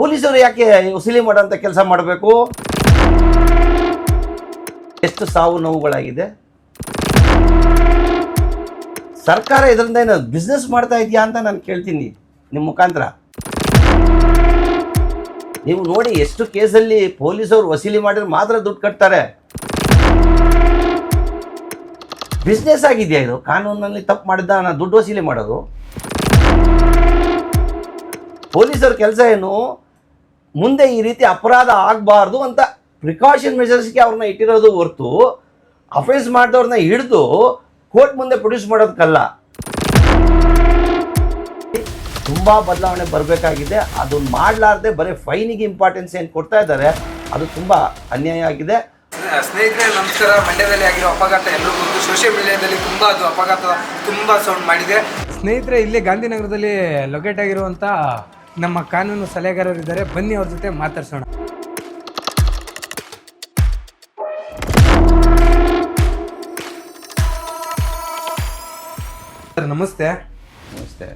ಪೊಲೀಸರು ಯಾಕೆ ಉಸಿಲಿ ಮಾಡೋಂಥ ಕೆಲಸ ಮಾಡಬೇಕು? ಎಷ್ಟು ಸಾವು ನೋವುಗಳಾಗಿದೆ? ಸರ್ಕಾರ ಇದರಿಂದ ಏನು ಬಿಸ್ನೆಸ್ ಮಾಡ್ತಾ ಇದೆಯಾ ಅಂತ ನಾನು ಕೇಳ್ತೀನಿ ನಿಮ್ಮ ಮುಖಾಂತರ. ನೀವು ನೋಡಿ ಎಷ್ಟು ಕೇಸಲ್ಲಿ ಪೊಲೀಸರು ವಸೂಲಿ ಮಾಡಿದ್ರೆ ಮಾತ್ರ ದುಡ್ಡು ಕಟ್ತಾರೆ. ಬಿಸ್ನೆಸ್ ಆಗಿದೆಯಾ ಇದು? ಕಾನೂನಲ್ಲಿ ತಪ್ಪು ಮಾಡಿದ್ದ ನಾನು ದುಡ್ಡು ವಸೂಲಿ ಮಾಡೋದು. ಪೊಲೀಸರ ಕೆಲಸ ಏನು? ಮುಂದೆ ಈ ರೀತಿ ಅಪರಾಧ ಆಗಬಾರ್ದು ಅಂತ ಪ್ರಿಕಾಷನ್ ಮೆಷರ್ಸ್ಗೆ ಅವ್ರನ್ನ ಇಟ್ಟಿರೋದು ಹೊರ್ತು ಅಫೆನ್ಸ್ ಮಾಡಿದವ್ರನ್ನ ಹಿಡಿದು ಕೋರ್ಟ್ ಮುಂದೆ ಪ್ರೊಡ್ಯೂಸ್ ಮಾಡೋದಕ್ಕಲ್ಲ. ತುಂಬ ಬದಲಾವಣೆ ಬರಬೇಕಾಗಿದೆ. ಅದು ಮಾಡಲಾರ್ದೆ ಬರೀ ಫೈನಿಗೆ ಇಂಪಾರ್ಟೆನ್ಸ್ ಏನು ಕೊಡ್ತಾ ಇದ್ದಾರೆ ಅದು ತುಂಬ ಅನ್ಯಾಯ ಆಗಿದೆ. ಸ್ನೇಹಿತರೆ ನಮಸ್ಕಾರ. ಮಂಡ್ಯದಲ್ಲಿ ಆಗಿರೋ ಅಪಘಾತ ಎಲ್ಲರೂ ಗೊತ್ತು. ಸೋಷಿಯಲ್ ಮೀಡಿಯಾದಲ್ಲಿ ತುಂಬ ಅದು ಅಪಘಾತ ತುಂಬ ಸೌಂಡ್ ಮಾಡಿದೆ. ಸ್ನೇಹಿತರೆ ಇಲ್ಲಿ ಗಾಂಧಿನಗರದಲ್ಲಿ ಲೊಕೇಟ್ ಆಗಿರುವಂಥ ನಮ್ಮ ಕಾನೂನು ಸಲಹೆಗಾರರಿದ್ದಾರೆ. ಬನ್ನಿ ಅವ್ರ ಜೊತೆ ಮಾತಾಡ್ಸೋಣ. ಸರ್ ನಮಸ್ತೆ. ನಮಸ್ತೆ.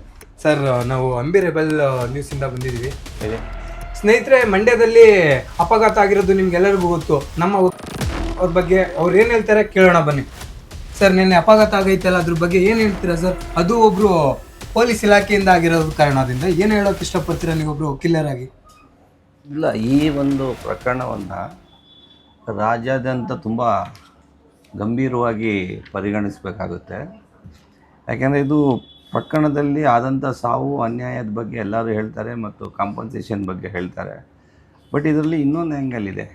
ಸರ್ ನಾವು ಅಂಬಿ ರೆಬಲ್ ನ್ಯೂಸಿಂದ ಬಂದಿದ್ದೀವಿ. ಸ್ನೇಹಿತರೆ ಮಂಡ್ಯದಲ್ಲಿ ಅಪಘಾತ ಆಗಿರೋದು ನಿಮ್ಗೆಲ್ಲರಿಗೂ ಗೊತ್ತು. ನಮ್ಮ ಅವ್ರ ಬಗ್ಗೆ ಅವ್ರು ಏನು ಹೇಳ್ತಾರೆ ಕೇಳೋಣ ಬನ್ನಿ. ಸರ್ ನಿನ್ನೆ ಅಪಘಾತ ಆಗೈತಲ್ಲ ಅದ್ರ ಬಗ್ಗೆ ಏನು ಹೇಳ್ತೀರಾ ಸರ್? ಅದು ಒಬ್ರು ಪೊಲೀಸ್ ಇಲಾಖೆಯಿಂದ ಆಗಿರೋದು ಕಾರಣದಿಂದ ಏನು ಹೇಳೋಕೆ ಇಷ್ಟಪಡ್ತೀರಾ ನೀವೊಬ್ಬರು ವಕೀಲರಾಗಿ ಇಲ್ಲ, ಈ ಒಂದು ಪ್ರಕರಣವನ್ನು ರಾಜ್ಯಾದ್ಯಂತ ತುಂಬ ಗಂಭೀರವಾಗಿ ಪರಿಗಣಿಸಬೇಕಾಗುತ್ತೆ. ಯಾಕೆಂದರೆ ಇದು ಪ್ರಕರಣದಲ್ಲಿ ಆದಂಥ ಸಾವು ಅನ್ಯಾಯದ ಬಗ್ಗೆ ಎಲ್ಲರೂ ಹೇಳ್ತಾರೆ ಮತ್ತು ಕಾಂಪನ್ಸೇಷನ್ ಬಗ್ಗೆ ಹೇಳ್ತಾರೆ. ಬಟ್ ಇದರಲ್ಲಿ ಇನ್ನೊಂದು ಆ್ಯಂಗಲ್ ಇದೆ.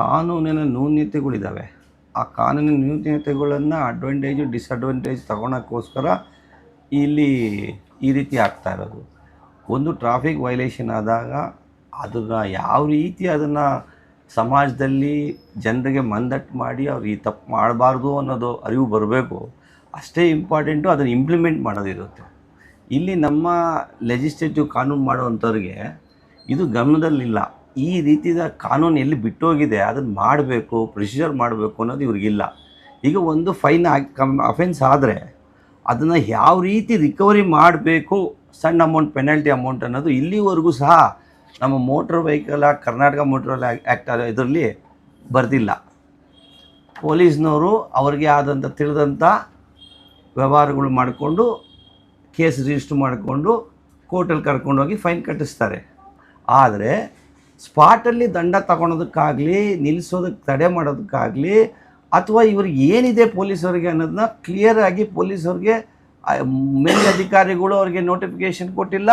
ಕಾನೂನಿನ ನ್ಯೂನ್ಯತೆಗಳಿದ್ದಾವೆ ಆ ಕಾನೂನಿನ ನ್ಯೂನ್ಯತೆಗಳನ್ನು ಅಡ್ವಾಂಟೇಜು ಡಿಸ್ಅಡ್ವಾಂಟೇಜ್ ತಗೊಳಕ್ಕೋಸ್ಕರ ಇಲ್ಲಿ ಈ ರೀತಿ ಆಗ್ತಾ ಇರೋದು. ಒಂದು ಟ್ರಾಫಿಕ್ ವೈಲೇಷನ್ ಆದಾಗ ಅದನ್ನು ಯಾವ ರೀತಿ ಅದನ್ನು ಸಮಾಜದಲ್ಲಿ ಜನರಿಗೆ ಮಂದಟ್ಟು ಮಾಡಿ ಅವ್ರು ಈ ತಪ್ಪು ಮಾಡಬಾರ್ದು ಅನ್ನೋದು ಅರಿವು ಬರಬೇಕು, ಅಷ್ಟೇ ಇಂಪಾರ್ಟೆಂಟು ಅದನ್ನು ಇಂಪ್ಲಿಮೆಂಟ್ ಮಾಡೋದಿರುತ್ತೆ ಇಲ್ಲಿ ನಮ್ಮ ಲೆಜಿಸ್ಲೇಟಿವ್ ಕಾನೂನು ಮಾಡುವಂಥವ್ರಿಗೆ ಇದು ಗಮನದಲ್ಲಿಲ್ಲ. ಈ ರೀತಿಯ ಕಾನೂನು ಎಲ್ಲಿ ಬಿಟ್ಟೋಗಿದೆ, ಅದನ್ನು ಮಾಡಬೇಕು ಪ್ರೊಸೀಜರ್ ಮಾಡಬೇಕು ಅನ್ನೋದು ಇವ್ರಿಗಿಲ್ಲ. ಈಗ ಒಂದು ಫೈನ್ ಕಮ್ ಅಫೆನ್ಸ್ ಆದರೆ ಅದನ್ನು ಯಾವ ರೀತಿ ರಿಕವರಿ ಮಾಡಬೇಕು ಸಣ್ಣ ಅಮೌಂಟ್ ಪೆನಾಲ್ಟಿ ಅಮೌಂಟ್ ಅನ್ನೋದು ಇಲ್ಲಿವರೆಗೂ ಸಹ ನಮ್ಮ motor vehicle act Karnataka motor act ಇದರಲ್ಲಿ ಬರೆದಿಲ್ಲ. ಪೊಲೀಸ್ನವರು ಅವ್ರಿಗೆ ಆದಂಥ ತಿಳಿದಂಥ ವ್ಯವಹಾರಗಳು ಮಾಡಿಕೊಂಡು, ಕೇಸ್ ರಿಜಿಸ್ಟರ್ ಮಾಡಿಕೊಂಡು ಕೋರ್ಟಲ್ಲಿ ಕರ್ಕೊಂಡೋಗಿ ಫೈನ್ ಕಟ್ಟಿಸ್ತಾರೆ. ಆದರೆ ಸ್ಪಾಟಲ್ಲಿ ದಂಡ ತಗೊಳೋದಕ್ಕಾಗಲಿ ನಿಲ್ಲಿಸೋದಕ್ಕೆ ತಡೆ ಮಾಡೋದಕ್ಕಾಗಲಿ ಅಥವಾ ಇವ್ರಿಗೆ ಏನಿದೆ ಪೊಲೀಸರಿಗೆ ಅನ್ನೋದನ್ನ ಕ್ಲಿಯರ್ ಆಗಿ ಪೊಲೀಸರಿಗೆ ಮೇಲೆ ಅಧಿಕಾರಿಗಳು ಅವ್ರಿಗೆ ನೋಟಿಫಿಕೇಷನ್ ಕೊಟ್ಟಿಲ್ಲ.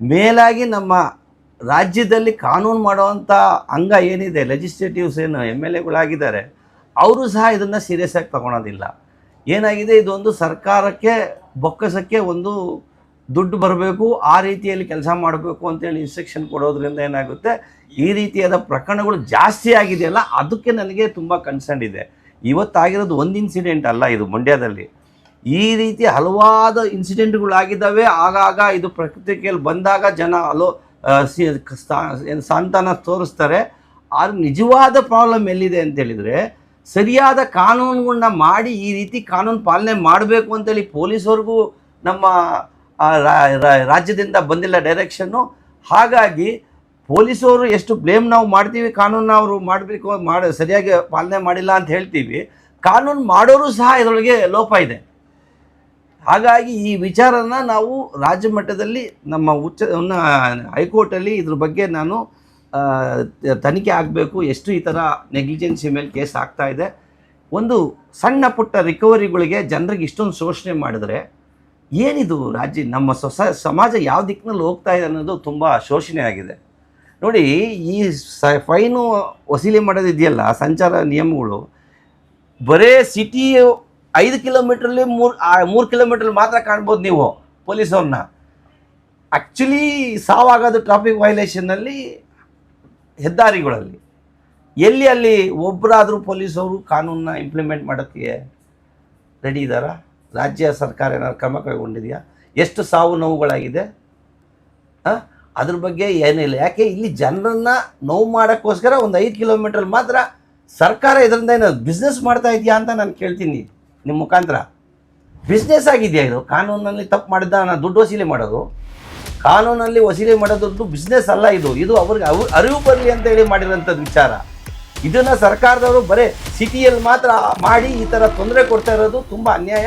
ಮೇಲಾಗಿ ನಮ್ಮ ರಾಜ್ಯದಲ್ಲಿ ಕಾನೂನು ಮಾಡುವಂಥ ಅಂಗ ಏನಿದೆ ಲೆಜಿಸ್ಲೇಟಿವ್ಸ್ ಏನು ಎಂ ಎಲ್ ಎಗಳಾಗಿದ್ದಾರೆ ಅವರು ಸಹ ಇದನ್ನು ಸೀರಿಯಸ್ ಆಗಿ ತಗೊಳೋದಿಲ್ಲ. ಏನಾಗಿದೆ, ಇದೊಂದು ಸರ್ಕಾರಕ್ಕೆ, ಬೊಕ್ಕಸಕ್ಕೆ ಒಂದು ದುಡ್ಡು ಬರಬೇಕು, ಆ ರೀತಿಯಲ್ಲಿ ಕೆಲಸ ಮಾಡಬೇಕು ಅಂತೇಳಿ ಇನ್ಸ್ಟ್ರಕ್ಷನ್ ಕೊಡೋದ್ರಿಂದ ಏನಾಗುತ್ತೆ, ಈ ರೀತಿಯಾದ ಪ್ರಕರಣಗಳು ಜಾಸ್ತಿ ಆಗಿದೆಯಲ್ಲ, ಅದಕ್ಕೆ ನನಗೆ ತುಂಬ ಕನ್ಸರ್ನ್ ಇದೆ. ಇವತ್ತಾಗಿರೋದು ಒಂದು ಇನ್ಸಿಡೆಂಟ್ ಅಲ್ಲ ಇದು ಮಂಡ್ಯದಲ್ಲಿ. ಈ ರೀತಿ ಹಲವಾರು ಇನ್ಸಿಡೆಂಟ್ಗಳಾಗಿದ್ದಾವೆ ಆಗಾಗ ಇದು ಪ್ರಕೃತಿಯಲ್ಲಿ ಬಂದಾಗ ಜನ ಅಲೋ ಸಾಂತಾನ ತೋರಿಸ್ತಾರೆ. ಆದ್ರೆ ನಿಜವಾದ ಪ್ರಾಬ್ಲಮ್ ಎಲ್ಲಿದೆ ಅಂತ ಹೇಳಿದರೆ, ಸರಿಯಾದ ಕಾನೂನುಗಳನ್ನ ಮಾಡಿ ಈ ರೀತಿ ಕಾನೂನು ಪಾಲನೆ ಮಾಡಬೇಕು ಅಂತೇಳಿ ಪೊಲೀಸವ್ರಿಗೂ ನಮ್ಮ ರಾಜ್ಯದಿಂದ ಬಂದಿಲ್ಲ ಡೈರೆಕ್ಷನ್ನು ಹಾಗಾಗಿ ಪೊಲೀಸವರು ಎಷ್ಟು ಬ್ಲೇಮ್ ನಾವು ಮಾಡ್ತೀವಿ ಕಾನೂನು ಅವರು ಮಾಡಬೇಕು, ಮಾಡ, ಸರಿಯಾಗಿ ಪಾಲನೆ ಮಾಡಿಲ್ಲ ಅಂತ ಹೇಳ್ತೀವಿ, ಕಾನೂನು ಮಾಡೋರು ಸಹ ಇದರೊಳಗೆ ಲೋಪ ಇದೆ. ಹಾಗಾಗಿ ಈ ವಿಚಾರನ ನಾವು ರಾಜ್ಯ ಮಟ್ಟದಲ್ಲಿ, ನಮ್ಮ ಉಚ್ಚ ಹೈಕೋರ್ಟಲ್ಲಿ ಇದ್ರ ಬಗ್ಗೆ ನಾನು ತನಿಖೆ ಆಗಬೇಕು, ಎಷ್ಟು ಈ ಥರ ನೆಗ್ಲಿಜೆನ್ಸಿ ಮೇಲೆ ಕೇಸ್ ಆಗ್ತಾ ಇದೆ. ಒಂದು ಸಣ್ಣ ಪುಟ್ಟ ರಿಕವರಿಗಳಿಗೆ ಜನರಿಗೆ ಇಷ್ಟೊಂದು ಶೋಷಣೆ ಮಾಡಿದ್ರೆ ಏನಿದು ರಾಜ್ಯ, ನಮ್ಮ ಸೊಸ, ಸಮಾಜ ಯಾವ ದಿಕ್ಕಿನಲ್ಲಿ ಹೋಗ್ತಾ ಇದೆ ಅನ್ನೋದು ತುಂಬ ಶೋಷಣೆ ಆಗಿದೆ. ನೋಡಿ, ಈ ಸ ಫೈನು ವಸೂಲಿ ಮಾಡೋದಿದೆಯಲ್ಲ ಸಂಚಾರ ನಿಯಮಗಳು, ಬರೇ ಸಿಟಿ ಐದು ಕಿಲೋಮೀಟ್ರಲ್ಲಿ ಮೂರು ಮೂರು ಕಿಲೋಮೀಟ್ರ್ ಮಾತ್ರ ಕಾಣ್ಬೋದು ನೀವು ಪೊಲೀಸವ್ರನ್ನ ಆ್ಯಕ್ಚುಲಿ ಸಾವಾಗೋದು ಟ್ರಾಫಿಕ್ ವೈಲೇಷನ್ನಲ್ಲಿ ಹೆದ್ದಾರಿಗಳಲ್ಲಿ. ಎಲ್ಲಿ ಅಲ್ಲಿ ಒಬ್ಬರಾದರೂ ಪೊಲೀಸವರು ಕಾನೂನನ್ನ ಇಂಪ್ಲಿಮೆಂಟ್ ಮಾಡೋಕ್ಕೆ ರೆಡಿ ಇದ್ದಾರಾ? ರಾಜ್ಯ ಸರ್ಕಾರ ಏನಾದ್ರು ಕ್ರಮ ಕೈಗೊಂಡಿದೆಯಾ? ಎಷ್ಟು ಸಾವು ನೋವುಗಳಾಗಿದೆ? ಹಾಂ? ಅದ್ರ ಬಗ್ಗೆ ಏನಿಲ್ಲ. ಯಾಕೆ ಇಲ್ಲಿ ಜನರನ್ನ ನೋವು ಮಾಡೋಕ್ಕೋಸ್ಕರ ಒಂದು ಐದು ಕಿಲೋಮೀಟರ್ ಮಾತ್ರ ಸರ್ಕಾರ ಇದರಿಂದ ಏನು ಬಿಸ್ನೆಸ್ ಮಾಡ್ತಾ ಇದೆಯಾ ಅಂತ ನಾನು ಕೇಳ್ತೀನಿ ನಿಮ್ಮ ಮುಖಾಂತರ. ಬಿಸ್ನೆಸ್ ಆಗಿದೆಯಾ ಇದು? ಕಾನೂನಲ್ಲಿ ತಪ್ಪು ಮಾಡಿದ್ದ? ನಾನು ದುಡ್ಡು ವಸೂಲಿ ಮಾಡೋದು? ಕಾನೂನಲ್ಲಿ ವಸೂಲಿ ಮಾಡೋದು ಬಿಸ್ನೆಸ್ ಅಲ್ಲ ಇದು. ಇದು ಅವ್ರಿಗೆ ಅವ್ರು ಅರಿವು ಬರಲಿ ಅಂತ ಹೇಳಿ ಮಾಡಿರೋಂಥದ್ದು ವಿಚಾರ. ಇದನ್ನು ಸರ್ಕಾರದವರು ಬರೀ ಸಿಟಿಯಲ್ಲಿ ಮಾತ್ರ ಮಾಡಿ ಈ ಥರ ತೊಂದರೆ ಕೊಡ್ತಾ ಇರೋದು ತುಂಬ ಅನ್ಯಾಯ.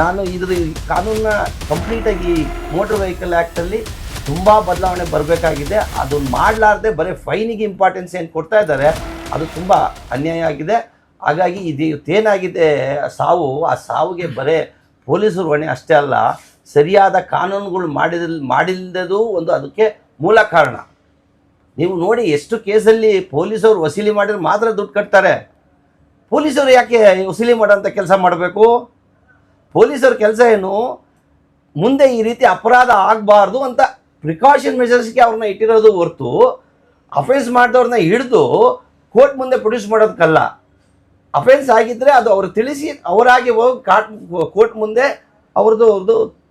ನಾನು ಇದ್ರ ಕಾನೂನನ್ನ ಕಾನೂನ ಕಂಪ್ಲೀಟಾಗಿ ಮೋಟರ್ ವೆಹಿಕಲ್ ಆ್ಯಕ್ಟಲ್ಲಿ ತುಂಬ ಬದಲಾವಣೆ ಬರಬೇಕಾಗಿದೆ. ಅದು ಮಾಡಲಾರ್ದೆ ಬರೀ ಫೈನಿಗೆ ಇಂಪಾರ್ಟೆನ್ಸ್ ಏನು ಕೊಡ್ತಾ ಇದ್ದಾರೆ, ಅದು ತುಂಬ ಅನ್ಯಾಯ ಆಗಿದೆ. ಹಾಗಾಗಿ ಇದು ಇವತ್ತೇನಾಗಿದೆ ಸಾವು, ಆ ಸಾವಿಗೆ ಬರೇ ಪೊಲೀಸರು ಹೊಣೆ ಅಷ್ಟೇ ಅಲ್ಲ, ಸರಿಯಾದ ಕಾನೂನುಗಳು ಮಾಡಿದ ಮಾಡಿಲ್ಲದೂ ಒಂದು ಅದಕ್ಕೆ ಮೂಲ ಕಾರಣ. ನೀವು ನೋಡಿ ಎಷ್ಟು ಕೇಸಲ್ಲಿ ಪೊಲೀಸರು ವಸೂಲಿ ಮಾಡಿದ್ರೆ ಮಾತ್ರ ದುಡ್ಡು ಕಟ್ತಾರೆ. ಪೊಲೀಸರು ಯಾಕೆ ವಸೂಲಿ ಮಾಡೋಂಥ ಕೆಲಸ ಮಾಡಬೇಕು? ಪೊಲೀಸರ ಕೆಲಸ ಏನು? ಮುಂದೆ ಈ ರೀತಿ ಅಪರಾಧ ಆಗಬಾರ್ದು ಅಂತ ಪ್ರಿಕಾಷನ್ ಮೆಷರ್ಸ್ಗೆ ಅವ್ರನ್ನ ಇಟ್ಟಿರೋದು ಹೊರತು ಅಫೆನ್ಸ್ ಮಾಡಿದವ್ರನ್ನ ಹಿಡಿದು ಕೋರ್ಟ್ ಮುಂದೆ ಪ್ರೊಡ್ಯೂಸ್ ಮಾಡೋದಕ್ಕಲ್ಲ ಅಫೆನ್ಸ್ ಆಗಿದ್ದರೆ ಅದು ಅವ್ರು ತಿಳಿಸಿ, ಅವರಾಗಿ ಹೋಗಿ ಕಾಟ್ ಕೋರ್ಟ್ ಮುಂದೆ ಅವ್ರದ್ದು ಅವ್ರದ್ದು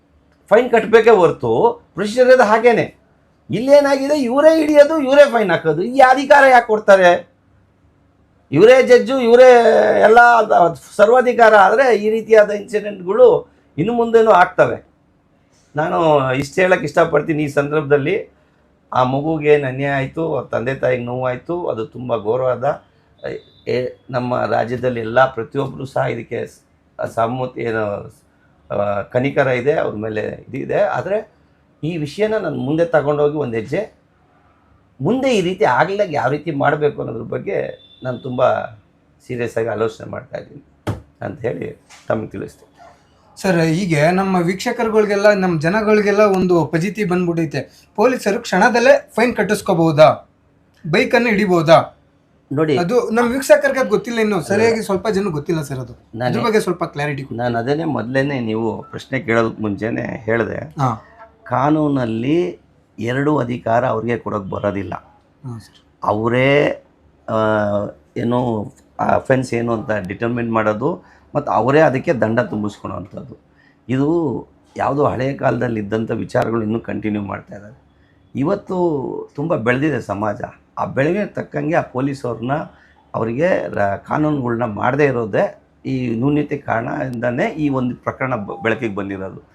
ಫೈನ್ ಕಟ್ಟಬೇಕೇ ಹೊರತು. ಪ್ರೊಸೀಜರ್ ಇದು ಹಾಗೇನೆ. ಇಲ್ಲೇನಾಗಿದೆ, ಇವರೇ ಹಿಡಿಯೋದು, ಇವರೇ ಫೈನ್ ಹಾಕೋದು. ಈ ಅಧಿಕಾರ ಯಾಕೆ ಕೊಡ್ತಾರೆ? ಇವರೇ ಜಡ್ಜು ಇವರೇ ಎಲ್ಲ ಅದ- ಸರ್ವಾಧಿಕಾರ ಆದರೆ ಈ ರೀತಿಯಾದ ಇನ್ಸಿಡೆಂಟ್ಗಳು ಇನ್ನು ಮುಂದೆನೂ ಆಗ್ತವೆ. ನಾನು ಇಷ್ಟು ಹೇಳಕ್ಕೆ ಇಷ್ಟಪಡ್ತೀನಿ ಈ ಸಂದರ್ಭದಲ್ಲಿ. ಆ ಮಗುಗೆ ಏನು ಅನ್ಯಾಯ ಆಯಿತು ತಂದೆ ತಾಯಿಗೆ ನೋವಾಯಿತು, ಅದು ತುಂಬ ಗೌರವದ. ನಮ್ಮ ರಾಜ್ಯದಲ್ಲಿ ಎಲ್ಲ ಪ್ರತಿಯೊಬ್ಬರು ಸಹ ಇದಕ್ಕೆ ಸಮ್ಮತಿ, ಏನು ಕನಿಕರ ಇದೆ, ಅವ್ರ ಮೇಲೆ ಇದಿದೆ ಆದರೆ ಈ ವಿಷಯನ ನಾನು ಮುಂದೆ ತಗೊಂಡೋಗಿ ಒಂದು ಹೆಜ್ಜೆ, ಮುಂದೆ ಈ ರೀತಿ ಆಗಲಿಲ್ಲ ಯಾವ ರೀತಿ ಮಾಡಬೇಕು ಅನ್ನೋದ್ರ ಬಗ್ಗೆ ನಾನು ತುಂಬ ಸೀರಿಯಸ್ ಆಗಿ ಆಲೋಚನೆ ಮಾಡ್ತಾ ಇದ್ದೀನಿ ಅಂತ ಹೇಳಿ ತಮಗೆ ತಿಳಿಸ್ತೀನಿ. ಸರ್ ಹೀಗೆ ನಮ್ಮ ವೀಕ್ಷಕರುಗಳಿಗೆಲ್ಲ ನಮ್ಮ ಜನಗಳಿಗೆಲ್ಲ ಒಂದು ಪಜಿತಿ ಬಂದ್ಬಿಟ್ಟೈತೆ ಪೊಲೀಸರು ಕ್ಷಣದಲ್ಲೇ ಫೈನ್ ಕಟ್ಟಿಸ್ಕೋಬಹುದಾ? ಬೈಕನ್ನು ಹಿಡಿಬಹುದಾ? ನೋಡಿ ಅದು ನಮ್ಮ ವೀಕ್ಷಕರಿಗೆ ಅದು ಗೊತ್ತಿಲ್ಲ ಇನ್ನು. ಸರಿಯಾಗಿ ಸ್ವಲ್ಪ ಜನ ಗೊತ್ತಿಲ್ಲ ಸರ್ ಅದು. ಅದ್ರ ಬಗ್ಗೆ ಸ್ವಲ್ಪ ಕ್ಲಾರಿಟಿ ನಾನು ಅದನ್ನೇ ಮೊದಲೇನೆ ನೀವು ಪ್ರಶ್ನೆ ಕೇಳೋದಕ್ಕೆ ಮುಂಚೆನೆ ಹೇಳಿದೆ. ಕಾನೂನಲ್ಲಿ ಎರಡು ಅಧಿಕಾರ ಅವ್ರಿಗೆ ಕೊಡೋಕೆ ಬರೋದಿಲ್ಲ. ಅವರೇ ಏನು ಅಫೆನ್ಸ್ ಏನು ಅಂತ ಡಿಟರ್ಮಿನ್ ಮಾಡೋದು ಮತ್ತು ಅವರೇ ಅದಕ್ಕೆ ದಂಡ ತುಂಬಿಸ್ಕೊಳ್ಳೋವಂಥದ್ದು ಇದು ಯಾವುದೋ ಹಳೆಯ ಕಾಲದಲ್ಲಿ ಇದ್ದಂಥ ವಿಚಾರಗಳು ಇನ್ನೂ ಕಂಟಿನ್ಯೂ ಮಾಡ್ತಾ ಇದ್ದಾರೆ ಇವತ್ತು ತುಂಬ ಬೆಳೆದಿದೆ ಸಮಾಜ. ಆ ಬೆಳೆಗೆ ತಕ್ಕಂಗೆ ಆ ಪೊಲೀಸವ್ರನ್ನ ಅವರಿಗೆ ರ- ಕಾನೂನುಗಳ್ನ ಮಾಡದೇ ಇರೋದೇ ಈ ನ್ಯೂನ್ಯತೆ ಕಾರಣದಿಂದನೇ ಈ ಒಂದು ಪ್ರಕರಣ ಬೆಳಕಿಗೆ ಬಂದಿರೋದು.